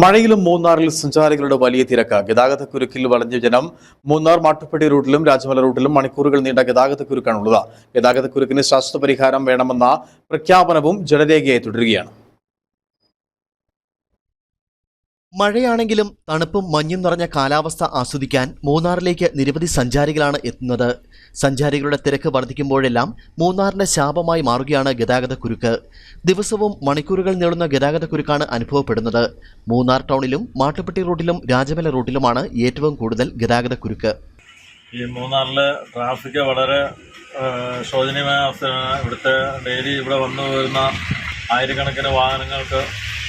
മഴയിലും മൂന്നാറിൽ സഞ്ചാരികളുടെ വലിയ തിരക്ക്. ഗതാഗതക്കുരുക്കിൽ വളഞ്ഞ ജനം മൂന്നാർ മാട്ടുപ്പെട്ടി റൂട്ടിലും രാജമല റൂട്ടിലും മണിക്കൂറുകൾ നീണ്ട ഗതാഗതക്കുരുക്കാണുള്ളത്. ഗതാഗതക്കുരുക്കിന് ശാശ്വത പരിഹാരം വേണമെന്ന പ്രഖ്യാപനവും ജനരേഖയായി തുടരുകയാണ്. മഴയാണെങ്കിലും തണുപ്പും മഞ്ഞും നിറഞ്ഞ കാലാവസ്ഥ ആസ്വദിക്കാൻ മൂന്നാറിലേക്ക് നിരവധി സഞ്ചാരികളാണ് എത്തുന്നത്. സഞ്ചാരികളുടെ തിരക്ക് വർദ്ധിക്കുമ്പോഴെല്ലാം മൂന്നാറിന്റെ ശാപമായി മാറുകയാണ് ഗതാഗതക്കുരുക്ക് ദിവസവും മണിക്കൂറുകൾ നീളുന്ന ഗതാഗതക്കുരുക്കാണ് അനുഭവപ്പെടുന്നത്. മൂന്നാർ ടൗണിലും മാട്ടുപ്പെട്ടി റോഡിലും രാജമല റോഡിലുമാണ് ഏറ്റവും കൂടുതൽ ഗതാഗതക്കുരുക്ക് ഈ മൂന്നാറിൽ ട്രാഫിക് വളരെ ശോചനീയമായ അവസ്ഥയാണ്. ഇവിടുത്തെ ഡെയിലി ഇവിടെ വന്നു വരുന്ന ആയിരക്കണക്കിന് വാഹനങ്ങൾക്ക്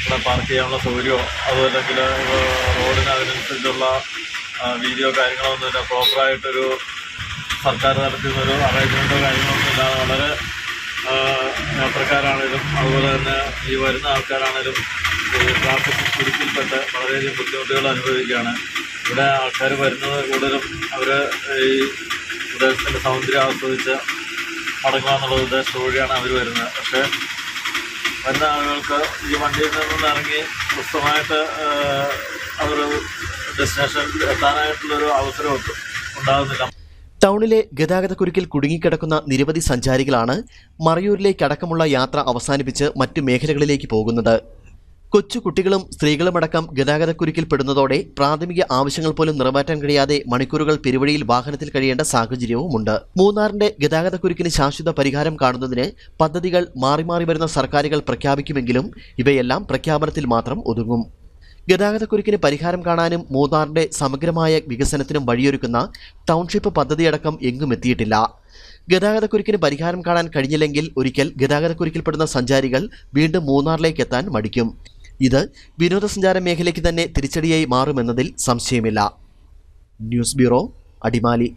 ഇവിടെ പാർക്ക് ചെയ്യാനുള്ള സൗകര്യമോ അതുമല്ലെങ്കിൽ റോഡിന് അതിനനുസരിച്ചുള്ള വീതിയോ കാര്യങ്ങളോ ഒന്നുമില്ല പ്രോപ്പറായിട്ടൊരു സർക്കാർ തലത്തിൽ നിന്നൊരു അറേഞ്ച്മെന്റോ കാര്യങ്ങളൊന്നും ഇല്ലാതെ വളരെ യാത്രക്കാരാണേലും അതുപോലെ തന്നെ ഈ വരുന്ന ആൾക്കാരാണേലും ട്രാഫിക് കുരുക്കിൽപ്പെട്ട് വളരെയധികം ബുദ്ധിമുട്ടുകൾ അനുഭവിക്കുകയാണ്. ഇവിടെ ആൾക്കാർ വരുന്നത് കൂടുതലും അവർ ഈ പ്രദേശത്തിന്റെ സൗന്ദര്യം ആസ്വദിച്ച് മടങ്ങുക എന്നുള്ള ഉദ്ദേശത്തോടെയാണ് അവർ വരുന്നത്. പക്ഷേ വരുന്ന ആളുകൾക്ക് ഈ വണ്ടിയിൽ നിന്നും ഇറങ്ങി സ്വസ്ഥമായിട്ട് അവർ ഡെസ്റ്റിനേഷനിൽ എത്താനായിട്ടുള്ളൊരു അവസരം ഒട്ടും ഉണ്ടാകുന്നില്ല. ടൗണിലെ ഗതാഗതക്കുരുക്കിൽ കുടുങ്ങിക്കിടക്കുന്ന നിരവധി സഞ്ചാരികളാണ് മറയൂരിലേക്കടക്കമുള്ള യാത്ര അവസാനിപ്പിച്ച് മറ്റു മേഖലകളിലേക്ക് പോകുന്നത്. കൊച്ചു കുട്ടികളും സ്ത്രീകളുമടക്കം ഗതാഗതക്കുരുക്കിൽ പെടുന്നതോടെ പ്രാഥമിക ആവശ്യങ്ങൾ പോലും നിറവേറ്റാൻ കഴിയാതെ മണിക്കൂറുകൾ പെരുവഴിയിൽ വാഹനത്തിൽ കഴിയേണ്ട സാഹചര്യവുമുണ്ട്. മൂന്നാറിന്റെ ഗതാഗതക്കുരുക്കിന് ശാശ്വത പരിഹാരം കാണുന്നതിന് പദ്ധതികൾ മാറി മാറി വരുന്ന സർക്കാരുകൾ പ്രഖ്യാപിക്കുമെങ്കിലും ഇവയെല്ലാം പ്രഖ്യാപനത്തിൽ മാത്രം ഒതുങ്ങും. ഗതാഗതക്കുരുക്കിന് പരിഹാരം കാണാനും മൂന്നാറിന്റെ സമഗ്രമായ വികസനത്തിനും വഴിയൊരുക്കുന്ന ടൗൺഷിപ്പ് പദ്ധതിയടക്കം എങ്ങും എത്തിയിട്ടില്ല. ഗതാഗതക്കുരുക്കിന് പരിഹാരം കാണാൻ കഴിഞ്ഞില്ലെങ്കിൽ ഒരിക്കൽ ഗതാഗതക്കുരുക്കിൽപ്പെടുന്ന സഞ്ചാരികൾ വീണ്ടും മൂന്നാറിലേക്ക് എത്താൻ മടിക്കും. ഇത് വിനോദസഞ്ചാര മേഖലയ്ക്ക് തന്നെ തിരിച്ചടിയായി മാറുമെന്നതിൽ സംശയമില്ല. News bureau Adimali.